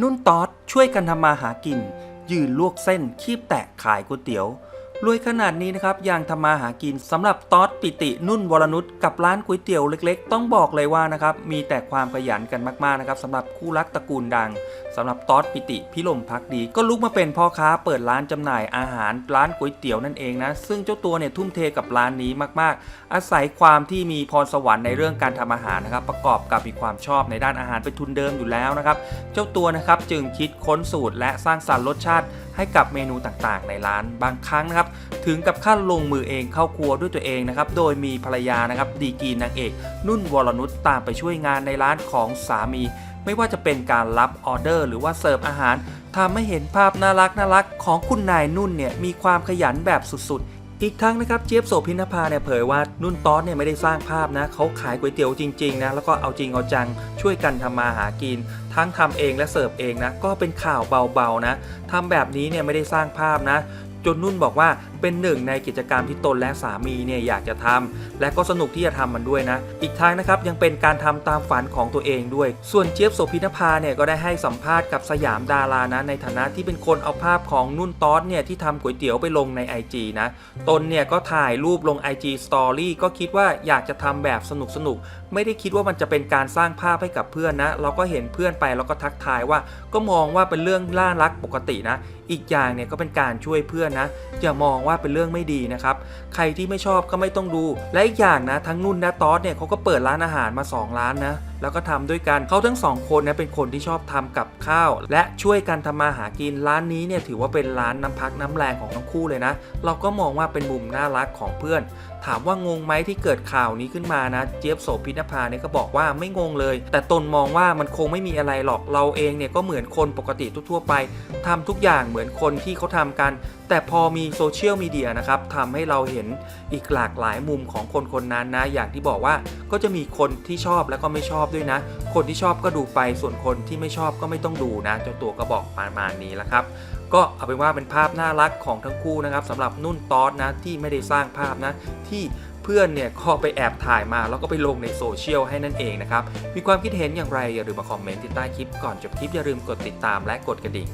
นุ่นตอดช่วยกันทำมาหากิน ยืนลวกเส้นคีบแตะขายก๋วยเตี๋ยว รวยขนาดนี้นะครับยังทำมาหากินสำหรับตอดปิตินุ่นวรนุชกับร้านก๋วยเตี๋ยวเล็กๆ ต้องบอกเลยว่านะครับมีแต่ความขยันกันมากๆนะครับสำหรับคู่รักตระกูลดังสำหรับตอดปิติพิลมพักดี ก็ลุกมาเป็นพ่อค้าเปิดร้านจำหน่ายอาหารร้านก๋วยเตี๋ยวนั่นเองนะซึ่งเจ้าตัวเนี่ยทุ่มเทกับร้านนี้มากๆ อาศัยความที่มีพรสวรรค์ในเรื่องการทำอาหารนะครับประกอบกับมีความชอบในด้านอาหารเป็นทุนเดิมอยู่แล้วนะครับเจ้าตัวนะครับจึงคิดค้นสูตรและสร้างสรรค์รสชาติให้กับเมนูต่างๆ ในร้านบางครั้งนะครับถึงกับขั้นลงมือเองเข้าครัวด้วยตัวเองนะครับ โดยมีภรรยานะครับดีกีนางเอก นุ่นวรนุชตามไปช่วยงานในร้านของสามี ไม่ว่าจะเป็นการรับออเดอร์ หรือว่าเสิร์ฟอาหารทำให้เห็นภาพน่ารักน่ารักของคุณนายนุ่นเนี่ยมีความขยันแบบสุดๆอีกทั้งนะครับเจี๊ยบโสพินภาเนี่ยเผยว่านุ่นตอนเนี่ยไม่ได้สร้างภาพนะเขาขายก๋วยเตี๋ยวจริงๆนะแล้วก็เอาจริงเอาจังช่วยกันทำมาหากิน ทั้งทำเองและเสิร์ฟเองนะก็เป็นข่าวเบาๆนะทำแบบนี้เนี่ยไม่ได้สร้างภาพนะ จนนุ่นบอกว่าเป็นหนึ่งในกิจกรรมที่ตนและสามีเนี่ยอยากจะทำและก็สนุกที่จะทำมันด้วยนะ อีกทางนะครับยังเป็นการทำตามฝันของตัวเองด้วย ส่วนเจี๊ยบโสพินภาเนี่ยก็ได้ให้สัมภาษณ์กับสยามดารานะในฐานะที่เป็นคนเอาภาพของนุ่นตอสเนี่ยที่ทำก๋วยเตี๋ยวไปลงใน IG นะ ตนเนี่ยก็ถ่ายรูปลง IG Story ก็คิดว่าอยากจะทำแบบสนุกสนุก ไม่ได้คิดว่ามันจะเป็นการสร้างภาพให้กับเพื่อนนะ เราก็เห็นเพื่อนไปแล้วก็ทักทายว่า ก็มองว่าเป็นเรื่องล่ารักปกตินะ อีกอย่างเนี่ยก็เป็นการช่วยเพื่อนนะอย่ามองว่าเป็นเรื่องไม่ดีนะครับใครที่ไม่ชอบก็ไม่ต้องดู และอีกอย่างนะทั้งนุ่นและตอสเนี่ยเขาก็เปิดร้านอาหารมา 2 ร้านนะ แล้วก็ทำด้วยกันเขาทั้งสองคนนะเป็นคนที่ชอบทำกับข้าว และช่วยกันทำมาหากินร้านนี้เนี่ยถือว่าเป็นร้านน้ำพักน้ำแรงของทั้งคู่เลยนะ เราก็มองว่าเป็นมุมน่ารักของเพื่อน ถามว่างงไหมที่เกิดข่าวนี้ขึ้นมานะ เจี๊ยบโสพินภาเนี่ยก็บอกว่าไม่งงเลย แต่ตนมองว่ามันคงไม่มีอะไรหรอกเราเองเนี่ยก็เหมือนคนปกติทั่วไปทำทุกอย่างเหมือนคนที่เขาทำกัน แต่พอมีโซเชียลมีเดียนะครับทำให้เราเห็นอีกหลากหลายมุมของคนคนนั้นนะ อย่างที่บอกว่าก็จะมีคนที่ชอบแล้วก็ไม่ชอบด้วยนะ คนที่ชอบก็ดูไปส่วนคนที่ไม่ชอบก็ไม่ต้องดูนะเจ้าตัวก็บอกประมาณนี้แล้วครับก็เอาเป็นว่าเป็นภาพน่ารักของทั้งคู่นะครับสำหรับนุ่นตอสนะที่ไม่ได้สร้างภาพนะที่เพื่อนเนี่ยก็ไปแอบถ่ายมาแล้วก็ไปลงในโซเชียลให้นั่นเองนะครับ มีความคิดเห็นอย่างไรอย่าลืมมาคอมเมนต์ที่ใต้คลิปก่อนจบคลิปอย่าลืมกดติดตามและกดกระดิ่ง